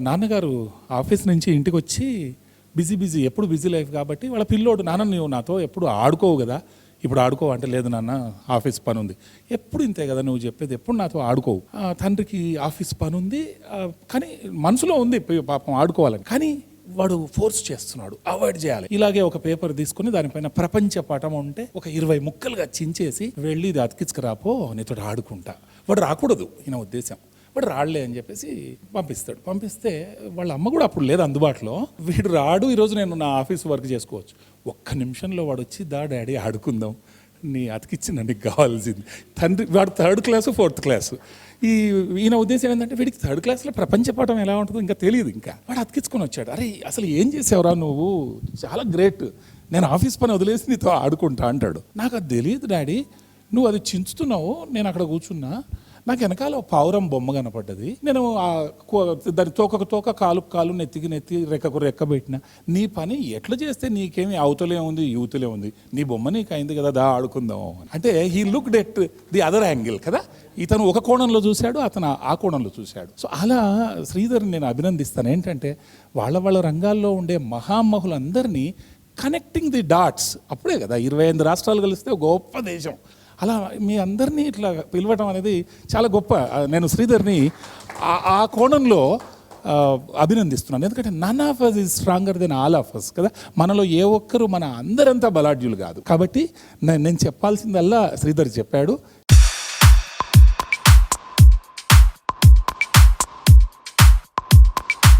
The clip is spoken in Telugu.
నాన్నగారు ఆఫీస్ నుంచి ఇంటికి వచ్చి బిజీ బిజీ ఎప్పుడు బిజీ లైఫ్ కాబట్టి వాళ్ళ పిల్లోడు నాన్న నువ్వు నాతో ఎప్పుడు ఆడుకోవు కదా. ఇప్పుడు ఆడుకో అంటే లేదు నాన్న ఆఫీస్ పని ఉంది ఎప్పుడు ఇంతే కదా నువ్వు చెప్పేది ఎప్పుడు నాతో ఆడుకోవు. ఆ, తండ్రికి ఆఫీస్ పని ఉంది కానీ మనసులో ఉంది పాపం ఆడుకోవాలని. కానీ వాడు ఫోర్స్ చేస్తున్నాడు అవాయిడ్ చేయాలి. ఇలాగే ఒక పేపర్ తీసుకుని దానిపైన ప్రపంచ పటం ఉంటే ఒక ఇరవై ముక్కలుగా చించేసి వెళ్ళి ఇది అతికించుకురాపో నీతో ఆడుకుంటా. వాడు రాకూడదు ఈయన ఉద్దేశం వాడు రాడలే అని చెప్పేసి పంపిస్తాడు. పంపిస్తే వాళ్ళ అమ్మ కూడా అప్పుడు లేదు అందుబాటులో. వీడు రాడు ఈరోజు నేను నా ఆఫీస్ వర్క్ చేసుకోవచ్చు. ఒక్క నిమిషంలో వాడు వచ్చి దా డాడీ ఆడుకుందాం. నీ అతికిచ్చిన నీకు కావాల్సింది. తండ్రి వాడు థర్డ్ క్లాసు ఫోర్త్ క్లాసు. ఈ ఈయన ఉద్దేశం ఏంటంటే వీడికి థర్డ్ క్లాస్లో ప్రపంచ పాఠం ఎలా ఉంటుందో ఇంకా తెలియదు ఇంకా. వాడు అతికించుకొని వచ్చాడు. అరే అసలు ఏం చేసావురా నువ్వు? చాలా గ్రేట్. నేను ఆఫీస్ పని వదిలేసి నీతో ఆడుకుంటా అంటాడు. నాకు అది తెలియదు డాడీ. నువ్వు అది చించుతున్నావు. నేను అక్కడ కూర్చున్నా. నాకు వెనకాల పావురం బొమ్మ కనపడ్డది. నేను దాని తోకకు తోక కాలు కాలు నెత్తికి నెత్తి రెక్కకు రెక్క పెట్టిన. నీ పని ఎట్లా చేస్తే నీకేమి అవతలే ఉంది యూతలే ఉంది? నీ బొమ్మ నీకు అయింది కదా దా ఆడుకుందాం అని. అంటే he look that the other angle కదా? ఇతను ఒక కోణంలో చూశాడు అతను ఆ కోణంలో చూశాడు. సో అలా శ్రీధర్ని నేను అభినందిస్తాను. ఏంటంటే వాళ్ళ వాళ్ళ రంగాల్లో ఉండే మహామహులందరినీ కనెక్టింగ్ ది డాట్స్ అప్పుడే కదా ఇరవై ఐదు రాష్ట్రాలు కలిస్తే గొప్ప దేశం. అలా మీ అందరినీ ఇట్లా పిలవటం అనేది చాలా గొప్ప. నేను శ్రీధర్ని ఆ- కోణంలో అభినందిస్తున్నాను. ఎందుకంటే none of us is stronger than all of us కదా. మనలో ఏ ఒక్కరు మన అందరంతా బలాఢ్యులు కాదు. కాబట్టి నేను చెప్పాల్సిందల్లా శ్రీధర్ చెప్పాడు.